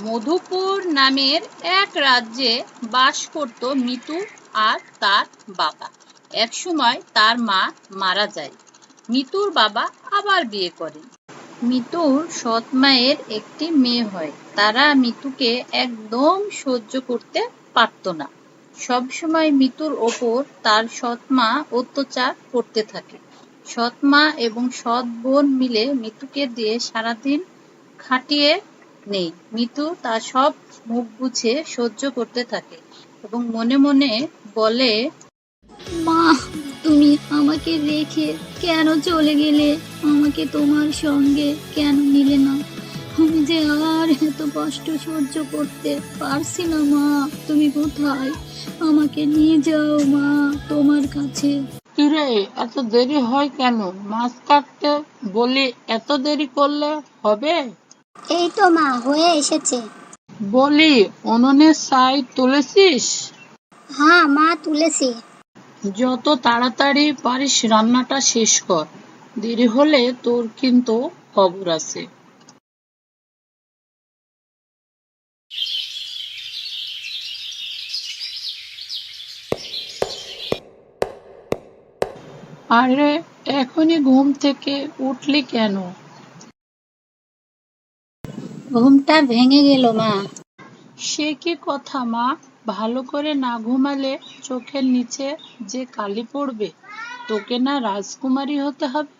মধুপুর নামের এক রাজ্যে বাস করত মিতু আর তার বাবা। একসময় তার মা মারা যায়। মিতুর বাবা আবার বিয়ে করে মিতুর সৎ মায়ের একটি মেয়ে হয়। তারা মিতুকে একদম সহ্য করতে পারত না। সবসময় মিতুর ওপর তার সৎ মা অত্যাচার করতে থাকে। সৎ মা এবং সৎ বোন মিলে মিতুকে দিয়ে সারাদিন খাটিয়ে নেই। মিতু তা সব মুখ বুঝে সহ্য করতে থাকে এবং মনে মনে বলে মা তুমি আমাকে রেখে কেন চলে গেলে? আমাকে তোমার সঙ্গে কেন নিলে না? আমি যে আর এত কষ্ট সহ্য করতে পারছি না মা। তুমি কোথায়? আমাকে নিয়ে যাও মা তোমার কাছে। কিরে এত দেরি হয় কেন? মাছ কাটতে বলি এত দেরি করলে হবে? এই তো মা হয়ে এসেছে। বলি উনুনে ছাই তুলেছিস? হ্যাঁ মা তুলেছি। যত তাড়াতাড়ি পারিস রান্নাটা শেষ কর। দেরি হলে তোর কিন্তু খবর আছে। আরে এখনই ঘুম থেকে উঠলি কেন? ঘুমটা ভেঙে গেল মা। সে কি কথা মা? ভালো করে না ঘুমালে চোখের নিচে যে কালি পড়বে তোকে না রাজকুমারী হতে হবে।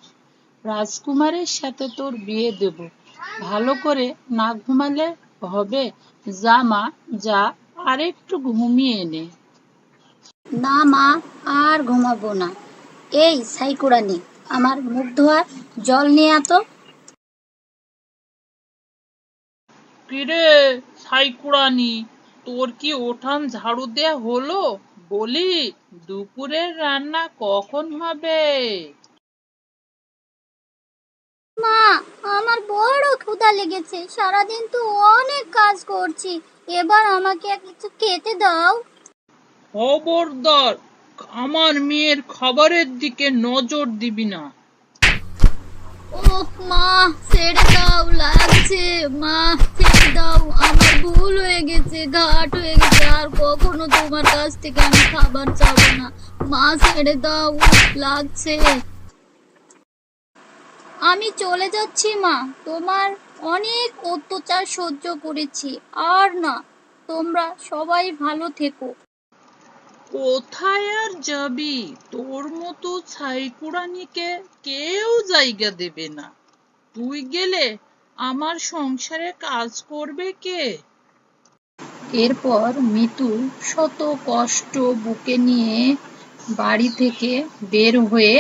রাজকুমারের সাথে তোর বিয়ে দেব। ভালো করে না ঘুমালে হবে। যা মা যা আর একটু ঘুমিয়ে নে। না মা আর ঘুমাবো না। এই সাইকুড়ানি আমার মুখ ধোয়ার জল নিয়ে আতো কিরে সাইকুড়ানি তোর কি ওঠান ঝাড়ু দেয়া হলো? বলি দুপুরের রান্না কখন হবে? মা আমার বড় ক্ষুধা লেগেছে। সারাদিন তো অনেক কাজ করছি। এবার আমাকে কিছু খেতে দাও। খবরদার আমার মেয়ের খাবারের দিকে নজর দিবি না। ওহ মা ছেড়ে দাও, লাগছে। মা, ছেড়ে দাও, আমার ভুল হয়ে গেছে, ঘাট হয়ে গেছে। আর কখনো তোমার কাছ থেকে আমি খাবার চাবো না। মা, ছেড়ে দাও, লাগছে। আমি চলে যাচ্ছি, মা। তোমার অনেক অত্যাচার সহ্য করেছি। আর না, তোমরা সবাই ভালো থেকো। কোথায় আর যাবি? তোর মতো ছাইকুড়ানিকে কেউ জায়গা দেবে না। তুই গেলে আমার সংসারে কাজ করবে কে? এরপর মিতু শত কষ্ট বুকে নিয়ে বাড়ি থেকে বের হয়ে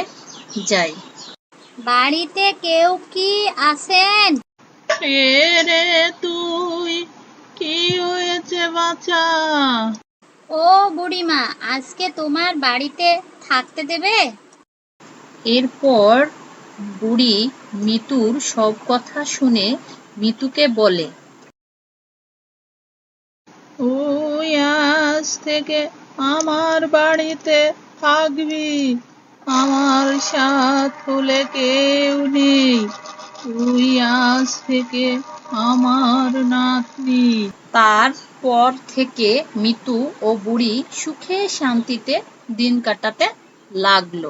যায়। বাড়িতে কেউ কি আছেন? রে তুই কি হয়েছে বাচ্চা ও বুড়িমা আজকে তোমার বাড়িতে থাকতে দেবে? এরপর বুড়ি মিতুর সব কথা শুনে মিতুকে বলে তুই আজ থেকে আমার বাড়িতে থাকবি। আমার সাথ হলে কেউ নেই। তুই আজ থেকে আমার নাতনি। তারপর থেকে মিতু ও বুড়ি সুখে শান্তিতে দিন কাটাতে লাগল।